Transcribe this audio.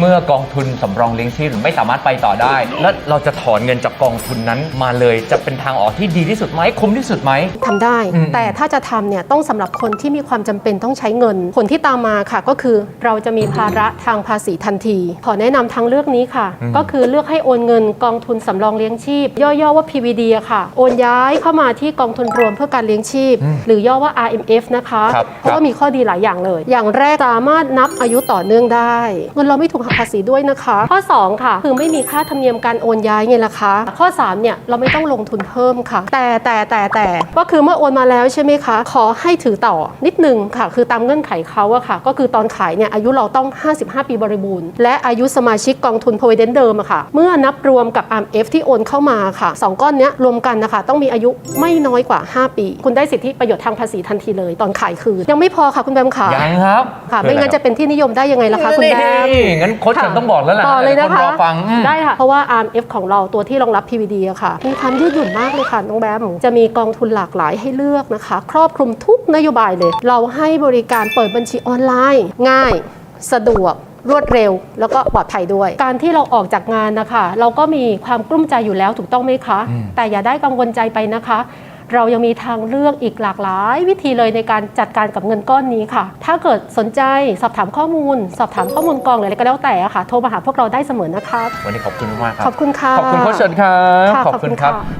เมื่อกองทุนสำรองเลี้ยงชีพไม่สามารถไปต่อได้ แล้วเราจะถอนเงินจากกองทุนนั้นมาเลยจะเป็นทางออกที่ดีที่สุดไหมคุ้มที่สุดไหม ทำได้ อืม แต่ถ้าจะทำเนี่ยต้องสำหรับคนที่มีความจำเป็นต้องใช้เงิน ผลที่ตามมาค่ะ ก็คือเราจะมีภาระทางภาษีทันที ขอแนะนำทางเลือกนี้ค่ะ ก็คือเลือกให้โอนเงินกองทุนสำรองเลี้ยงชีพ ย่อๆว่า PVD อะค่ะ โอนย้ายเข้ามาที่กองทุนรวมเพื่อการเลี้ยงชีพ หรือย่อว่า RMF นะคะ ครับ เพราะว่ามีข้อดีหลายอย่างเลย อย่างแรกสามารถนับอายุต่อเนื่องได้ เงินเราไม่ถูกหักภาษีด้วยนะคะ ข้อ 2 ค่ะ คือไม่มีค่าธรรมเนียมการโอนย้ายไงล่ะคะข้อ 3 เนี่ยเราไม่ต้องลงทุนเพิ่มค่ะ แต่แต่แต่แต่ก็คือเมื่อโอนมาแล้วใช่ไหมคะ ขอให้ถือต่อนิดนึงค่ะ คือตามเงื่อนไขเขาอะค่ะ ก็คือตอนขายเนี่ยอายุเราต้อง 55 ปีบริบูรณ์ และอายุสมาชิกกองทุน provident เดิมอะค่ะ เมื่อนับรวมกับ RMF ที่โอนเข้ามาค่ะสองก้อนเนี้ยรวมกันนะคะ ต้องมีอายุไม่น้อยกว่า 5 ปี คุณได้สิทธิประโยชน์ทางภาษีทันทีเลย ตอนขายคืนยังไม่พอค่ะคุณแบมค่ะยังครับค่ะ ไม่งั้นจะเป็นที่นิยมได้ยังไงล่ะคะคุณแบมนี่งั้นโค้ชเฉินต้องบอกแล้วล่ะต่อเลยนะหาคะยๆรอฟังอืมได้ค่ะ เพราะว่า RMF ของเราตัวที่รองรับ PVD อะค่ะ มีความยืดหยุ่นมากเลยค่ะน้องแบมจะมีกองทุนหลากหลายให้เลือกนะคะ ครอบคลุมทุกนโยบายเลย เราให้บริการเปิดบัญชีออนไลน์ ง่าย สะดวกรวดเร็วแล้วก็ปลอดภัยด้วย การที่เราออกจากงานนะคะ เราก็มีความกลุ้มใจอยู่แล้วถูกต้องไหมคะ แต่อย่าได้กังวลใจไปนะคะ เรายังมีทางเลือกอีกหลากหลาย วิธีเลยในการจัดการกับเงินก้อนนี้ค่ะ ถ้าเกิดสนใจสอบถามข้อมูล สอบถามข้อมูลกองหรืออะไรก็แล้วแต่อะค่ะ โทรมาหาพวกเราได้เสมอนะคะ วันนี้ขอบคุณมากๆครัขอบคุณค่ะ ขอบคุณโค้ชเฉินครับค่ะขอบคุณครับ ขอบคุณค่ะ